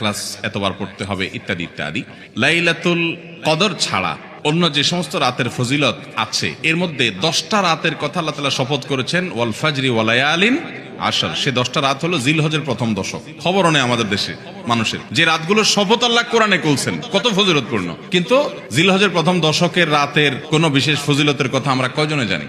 এখলাস এতবার পড়তে হবে, ইত্যাদি ইত্যাদি। লাইলাতুল কদর ছাড়া অন্য যে সমস্ত রাতের ফজিলত আছে, এর মধ্যে দশটা রাতের কথা আল্লাহ তালা শপথ করেছেন, ওয়াল ফাজরি ওয়ালায়ালিন আসার সে দশটা রাত হলো জিলহজের প্রথম দশক। খবর নেই আমাদের দেশে, মানুষের। যে রাতগুলো শপথ আল্লাহ কোরআনে করছেন কত ফজিলতপূর্ণ। কিন্তু জিলহজের প্রথম দশকের রাতের কোনো বিশেষ ফজিলতের কথা আমরা কয়জনে জানি?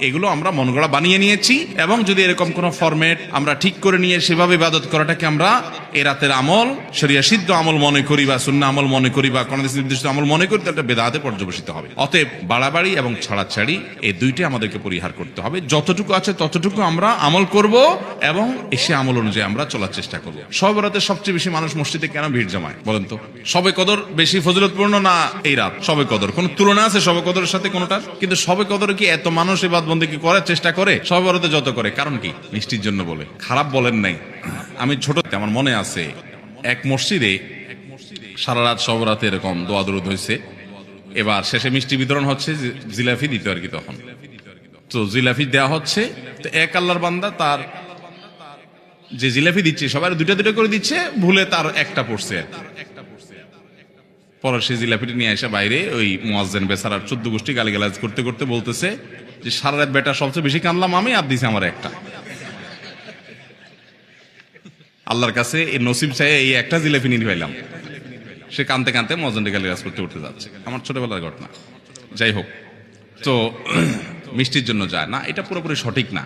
এগুলো আমরা মন গড়া বানিয়ে নিয়েছি এবং যদি এরকম কোন ফরম্যাট আমরা ঠিক করে নিয়ে সেভাবে ইবাদত করাটাকে আমরা এ রাতের আমল, শরিয়া সিদ্ধ আমল মনে করি বা শূন্য আমল মনে করি বা কোন নির্দিষ্ট আমল মনে করি, তাহলে বেদাতে পর্যবেসিত হবে। অতএব বাড়াবাড়ি এবং ছাড়াছাড়ি এই দুইটাই আমাদেরকে পরিহার করতে হবে। যতটুকু আছে ততটুকু আমরা আমল করব এবং এসে আমল অনুযায়ী আমরা চলার চেষ্টা করব। সব রাতে সবচেয়ে বেশি মানুষ মসজিদে কেন ভিড় জমায়, বলেন তো? সবে কদর বেশি ফজিলতপূর্ণ না এই রাত? সবে কদর। কোন তুলনা আছে সবে কদরের সাথে কোনটার? কিন্তু সবে কদর কি এত মানুষ এবার বন্দী কি করার চেষ্টা করে? সবে বরাতে যত করে। কারণ কি? মিষ্টির জন্য বলে। খারাপ বলেন নাই। আমি ছোট, আমার মনে আছে, এক মসজিদে সারা রাত সব রাতে এরকম দোয়া দরুদ হয়েছে এবার শেষে মিষ্টি বিতরণ হচ্ছে জিলাফি দিতে আর কি তখন। তো জিলাফি দেওয়া হচ্ছে। তো এক আল্লাহর বান্দা তার যে জিলাফি দিচ্ছে সবার দুটা দুটো করে দিচ্ছে, ভুলে তার একটা পড়ছে পরে সে জিলাপিটি নিয়ে এসে বাইরে ওই মোয়াজ্জেন বেচারার চোদ্দ গোষ্ঠী গালিগালাজ করতে করতে বলতেছে যে সারা রাত বেটা সবচেয়ে বেশি কানলাম আমি, আর দিছে আমার একটা। আল্লাহর কাছে এই নসিব চাই এই একটা জিলাপি নিয়ে পাইলাম সে কানতে কানতে মজনটি গালিগালাজ করতে উঠতে যাচ্ছে। আমার ছোটবেলার ঘটনা। যাই হোক, তো মিষ্টির জন্য যায় না, এটা পুরোপুরি সঠিক না।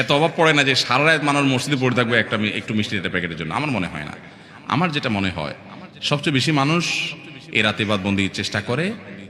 এত অভাব পড়ে না যে সারা রাত মানুষ মসজিদে পড়ে থাকবে একটা একটু মিষ্টি একটা প্যাকেটের জন্য। আমার মনে হয় না। আমার যেটা মনে হয়, সবচেয়ে বেশি মানুষ এ রাতে বাদবন্দির চেষ্টা করে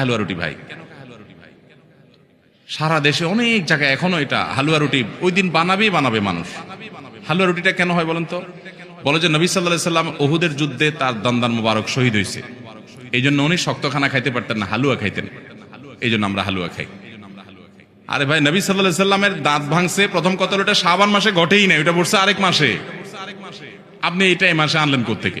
হালুয়া রুটি ভাই? সারা দেশে অনেক জায়গায় এখনও এটা হালুয়া রুটি, ওই দিন বানাবেই বানাবে মানুষ। হালুয়া রুটিটা কেন হয় বলেন তো? বলে যে নবী সাল্লাহ সাল্লাম ওহুদের যুদ্ধে তার দন্দান মুবারক শহীদ হয়েছে। এই জন্য উনি শক্ত খানা খাইতে পারতেন না, হালুয়া খাইতেন। এই জন্য আমরা হালুয়া খাই। আরে ভাই, নবী সাল্লাহ সাল্লামের দাঁত ভাঙছে, প্রথম কথা ওটা শাবান মাসে ঘটেই নাই, ওটা পড়ছে আরেক মাসে। আপনি এটা এই মাসে আনলেন কোথেকে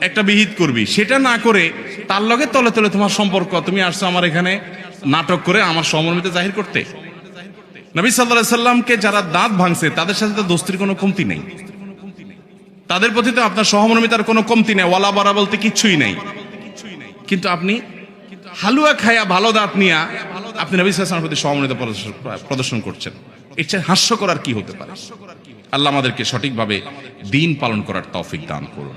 একটা বিহিত করবি। সেটা না করে তার লগে তলে তলে তোমার সম্পর্ক। তুমি আসছো আমার এখানে নাটক করে আমার সমর্মিত জাহির করতে। নবী সাল্লাহ সাল্লামকে যারা দাঁত ভাঙছে, তাদের সাথে তো দোস্তির কোনো কমতি নেই। তাদের প্রতি তো আপনার সহমর্মিতার কোনো কমতি নেই। ওয়ালা বারা বলতে কিচ্ছুই নেই। কিন্তু আপনি হালুয়া খায়া ভালো দাঁত নিয়া আপনি নবী সাল্লামের প্রতি সহমর্মিতা প্রদর্শন- করছেন। এর চেয়ে হাস্যকর আর কি হতে পারে? আল্লাহ আমাদেরকে সঠিকভাবে দিন পালন করার তৌফিক দান করুন।